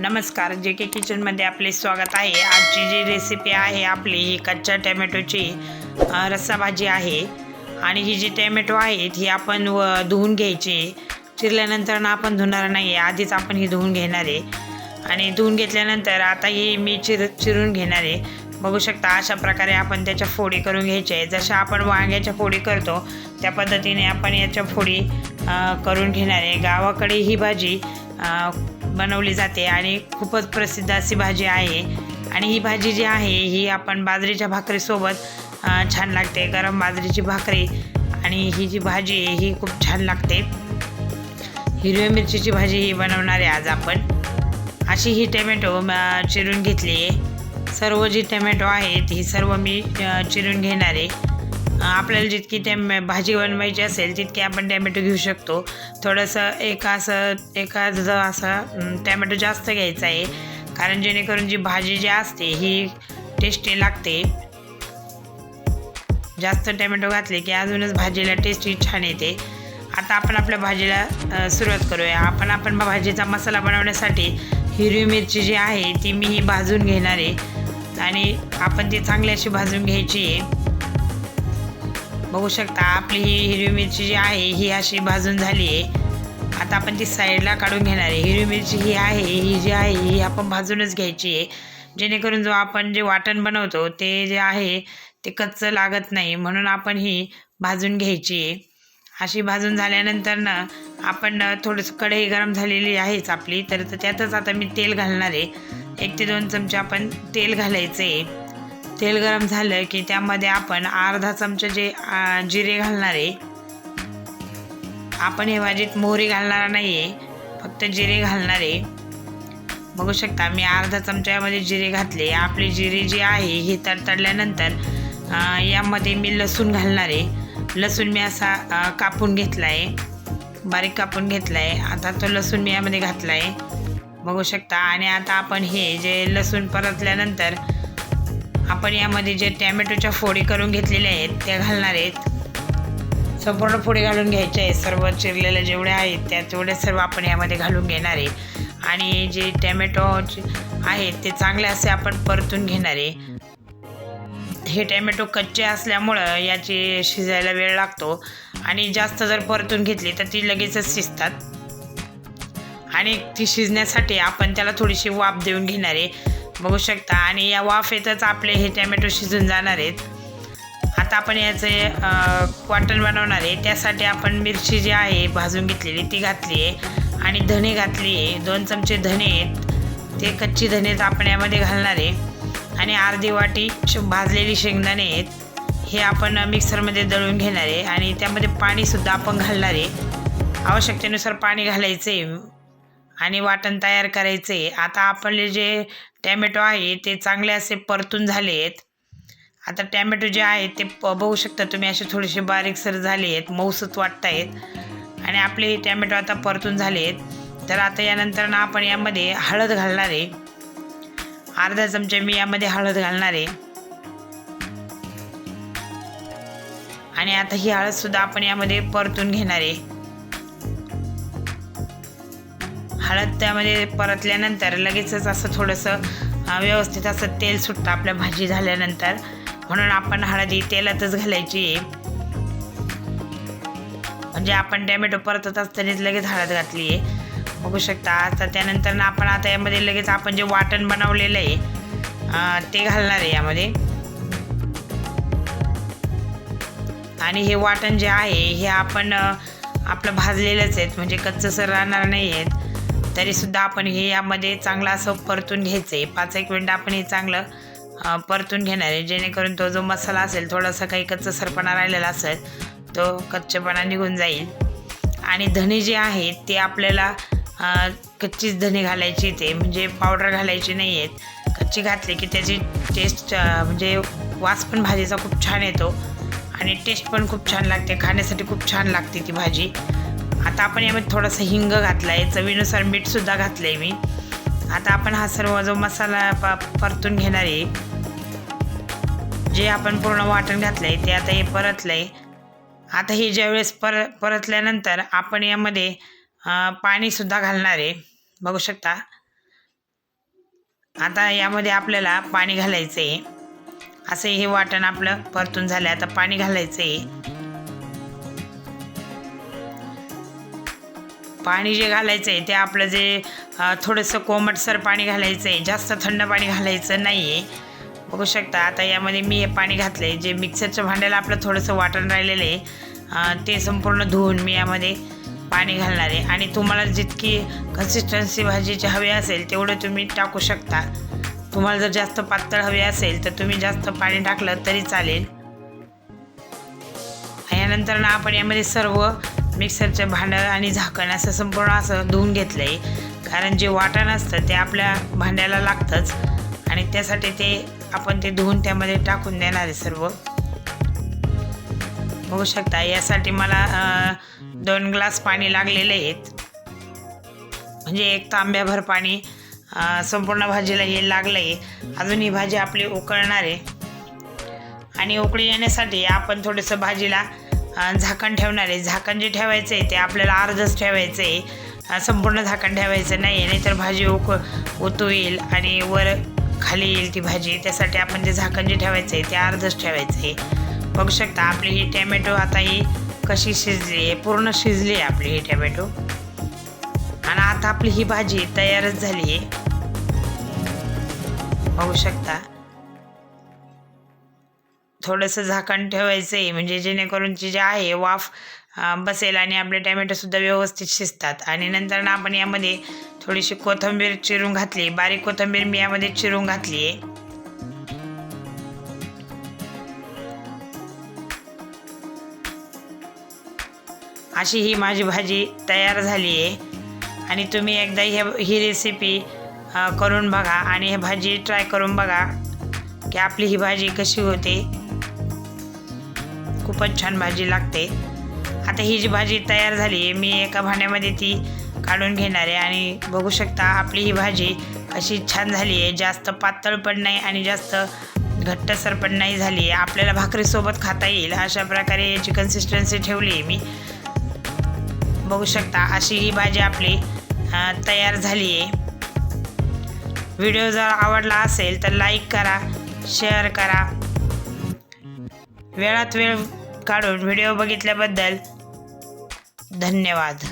नमस्कार जे के किचनमध्ये आपले स्वागत आहे. आजची जी रेसिपी आहे आपली ही कच्च्या टॅमॅटोची रस्साभाजी रस्सा भाजी आहे. आणि ही जी टॅमॅटो आहेत ही आपण व धुवून घ्यायची. चिरल्यानंतर ना आपण धुणार नाही आहे आधीच आपण ही धुवून घेणार आहे. आणि धुवून घेतल्यानंतर आता ही मी चिर चिरून घेणार आहे. बघू शकता अशा प्रकारे आपण त्याच्या फोडी करून घ्यायच्या आहे. जशा आपण वांग्याच्या फोडी करतो त्या पद्धतीने आपण याच्या फोडी करून घेणार आहे. गावाकडे ही भाजी बनवली जाते आणि खूपच प्रसिद्ध अशी भाजी आहे. आणि ही भाजी जी आहे ही आपण बाजरीच्या भाकरीसोबत छान लागते. गरम बाजरीची भाकरी आणि ही जी भाजी आहे ही खूप छान लागते. हिरव्या मिरचीची भाजी ही बनवणार आहे आज आपण. अशी ही टमॅटो चिरून घेतली आहे. सर्व जी टमॅटो आहेत ही सर्व मी चिरून घेणार आहे. आपल्याला जितकी ते भाजी बनवायची असेल तितकी आपण टॅमॅटो घेऊ शकतो. थोडंसं एक असं एका असं टॅमॅटो जास्त घ्यायचा आहे कारण जेणेकरून जी भाजी जी असते ही टेस्टी लागते. जास्त टॅमॅटो घातले की अजूनच भाजीला टेस्टी छान येते. आता आपण आपल्या भाजीला सुरुवात करूया. आपण आपण भाजीचा मसाला बनवण्यासाठी हिरवी मिरची जी आहे ती मी ही भाजून घेणार आहे. आणि आपण ती चांगली अशी भाजून घ्यायची आहे. बघू शकता आपली ही हिरवी मिरची जी आहे ही अशी भाजून झाली आहे. आता आपण ती साईडला काढून घेणार आहे. हिरवी मिरची ही आहे ही जी आहे ही आपण भाजूनच घ्यायची आहे. जेणेकरून जो आपण जे वाटण बनवतो ते जे आहे ते कच्चं लागत नाही. म्हणून आपण ही भाजून घ्यायची आहे. अशी भाजून झाल्यानंतर ना आपण थोडंसं कढई गरम झालेली आहेच आपली. तर तर त्यातच आता मी तेल घालणार आहे. एक ते दोन चमचे आपण तेल घालायचं आहे. तेल गरम झालं की त्यामध्ये आपण अर्धा चमचा जे जिरे घालणार आहे. आपण हे भाजीत मोहरी घालणार नाही आहे फक्त जिरे घालणार आहे. बघू शकता मी अर्धा चमच्यामध्ये जिरे घातले. आपली जिरे जी आहे हे तडतडल्यानंतर यामध्ये मी लसूण घालणार आहे. लसूण मी असा कापून घेतला आहे बारीक कापून घेतला आहे आता तो लसूण मी यामध्ये घातला आहे बघू शकता. आणि आता आपण हे जे लसूण परतल्यानंतर आपण यामध्ये जे टॅमॅटोच्या फोडी करून घेतलेल्या आहेत त्या घालणार आहेत. संपूर्ण फोडी घालून घ्यायच्या आहेत सर्व चिरलेल्या जेवढ्या आहेत त्या तेवढे सर्व आपण यामध्ये घालून घेणार आहे. आणि जे टॅमॅटो आहेत ते चांगले असे आपण परतून घेणार आहे. हे टॅमॅटो कच्चे असल्यामुळं याची शिजायला वेळ लागतो. आणि जास्त जर परतून घेतली तर ती लगेचच शिजतात. आणि ती शिजण्यासाठी आपण त्याला थोडीशी वाफ देऊन घेणार आहे. बघू शकता. आणि या वाफेतच आपले हे टॅमॅटो शिजून जाणार आहेत. आता आपण याचे अ, वाटण बनवणार आहे. त्यासाठी आपण मिरची जी आहे भाजून घेतलेली ती घातली आहे आणि धणे घातली आहे दोन चमचे धणे आहेत. ते कच्ची धणे आपण यामध्ये घालणार आहे. आणि अर्धी वाटी भाजलेली शेंगदाणे आहेत. हे आपण मिक्सरमध्ये दळून घेणार आहे. आणि त्यामध्ये पाणीसुद्धा आपण घालणार आहे. आवश्यकतेनुसार पाणी घालायचं आहे आणि वाटण तयार करायचे. आता आपले जे टॅमॅटो आहे ते चांगले असे परतून झाले आहेत आता टॅमॅटो जे आहेत ते प बघू शकता तुम्ही असे थोडेसे बारीकसर झाले आहेत मऊसत वाटत आहेत आणि आपले हे टॅमॅटो आता परतून झाले आहेत तर आता यानंतर ना आपण यामध्ये हळद घालणार आहे. अर्धा चमचा मी यामध्ये हळद घालणार आहे. आणि आता ही हळदसुद्धा आपण यामध्ये परतून घेणार आहे. हळद त्यामध्ये परतल्यानंतर लगेचच असं थोडंसं व्यवस्थित असं तेल सुटतं आपल्या भाजी झाल्यानंतर. म्हणून आपण हळदी तेलातच घालायची. आहे म्हणजे आपण टॅमॅटो परतत असतानाच लगेच हळद घातली आहे. बघू शकता आता त्यानंतर ना आपण आता यामध्ये लगेच आपण जे वाटण बनवलेलं आहे ते घालणार आहे यामध्ये. आणि हे वाटण जे आहे हे आपण आपलं भाजलेलंच आहेत. म्हणजे कच्चं सर राहणार नाही आहेत. तरीसुद्धा आपण हे यामध्ये चांगलं असं परतून घ्यायचं आहे पाच एक मिनटं आपण हे चांगलं परतून घेणार आहे. जेणेकरून तो जो मसाला असेल थोडासा काही कच्चा सरपणा राहिलेला असेल तो कच्चेपणा निघून जाईल. आणि धणे जे आहेत ते आपल्याला कच्चीच धणे घालायची ते. म्हणजे पावडर घालायची नाही आहेत. कच्ची घातली की त्याची टेस्ट म्हणजे वास पण भाजीचा खूप छान येतो. आणि टेस्ट पण खूप छान लागते. खाण्यासाठी खूप छान लागते ती भाजी. आता आपण यामध्ये थोडासा हिंग घातला आहे चवीनुसार मीठसुद्धा घातलं आहे मी. आता आपण हा सर्व जो मसाला प परतून घेणार आहे जे आपण पूर्ण वाटण घातलं आहे ते आता हे परतलं आहे आता हे ज्यावेळेस पर परतल्यानंतर आपण यामध्ये पाणीसुद्धा घालणार आहे. बघू शकता. आता यामध्ये आपल्याला पाणी घालायचं आहे असं हे वाटण आपलं परतून झालं आता पाणी घालायचं आहे पाणी जे घालायचं आहे ते आपलं जे थोडंसं कोमटसर पाणी घालायचं आहे जास्त थंड पाणी घालायचं नाही आहे बघू शकता आता यामध्ये मी हे पाणी घातलं आहे जे मिक्सरच्या भांड्याला आपलं थोडंसं वाटण राहिलेलं आहे ते संपूर्ण धुवून मी यामध्ये पाणी घालणार आहे. आणि तुम्हाला जितकी कन्सिस्टन्सी भाजीची हवी असेल तेवढं तुम्ही टाकू शकता. तुम्हाला जर जास्त पातळ हवी असेल तर तुम्ही जास्त पाणी टाकलं तरी चालेल. यानंतर ना आपण यामध्ये सर्व मिक्सरचं भांडं आणि झाकण असं संपूर्ण असं धुवून घेतलं आहे कारण जे वाटण असतं ते आपल्या भांड्याला लागतंच. आणि त्यासाठी ते आपण ते धुवून त्यामध्ये टाकून देणार आहे सर्व. बघू शकता यासाठी मला दोन ग्लास पाणी लागलेले आहेत म्हणजे एक तांब्याभर पाणी संपूर्ण भाजीला हे लागलं आहे अजून ही भाजी आपली उकळणार आहे. आणि उकळी येण्यासाठी आपण थोडंसं भाजीला झाकण ठेवणार. आहे झाकण जे ठेवायचं आहे ते आपल्याला अर्धच ठेवायचं. आहे संपूर्ण झाकण ठेवायचं नाही आहे नाहीतर भाजी उक उतू येईल आणि वर खाली येईल ती भाजी. त्यासाठी आपण जे झाकण जे ठेवायचं आहे ते अर्धच ठेवायचं आहे बघू शकता आपली ही टॅमॅटो आता ही कशी शिजली आहे पूर्ण शिजली आहे आपली ही टॅमॅटो. आणि आता आपली ही भाजी तयारच झाली आहे बघू शकता. थोडंसं झाकण ठेवायचं आहे म्हणजे जेणेकरूनची जे आहे वाफ बसेल आणि आपले टॅमॅटोसुद्धा व्यवस्थित शिजतात. आणि नंतर ना आपण यामध्ये थोडीशी कोथिंबीर चिरून घातली. बारीक कोथिंबीर मी यामध्ये चिरून घातली आहे अशी ही माझी भाजी तयार झाली आहे आणि तुम्ही एकदा हे ही रेसिपी करून बघा. आणि हे भाजी ट्राय करून बघा की आपली ही भाजी कशी होते. खूपच छान भाजी लागते. आता ही जी भाजी तयार झाली आहे मी एका भांड्यामध्ये ती काढून घेणार आहे. आणि बघू शकता आपली ही भाजी अशी छान झाली आहे. जास्त पातळ पण नाही आणि जास्त घट्टसर पण नाही झाली आहे. आपल्याला भाकरीसोबत खाता येईल. अशा प्रकारे याची कन्सिस्टन्सी ठेवली आहे मी. बघू शकता अशी ही भाजी आपली तयार झाली आहे. व्हिडिओ जर आवडला असेल तर लाईक करा शेअर करा. वेळात वेळ काढून व्हिडिओ बघितल्याबद्दल धन्यवाद.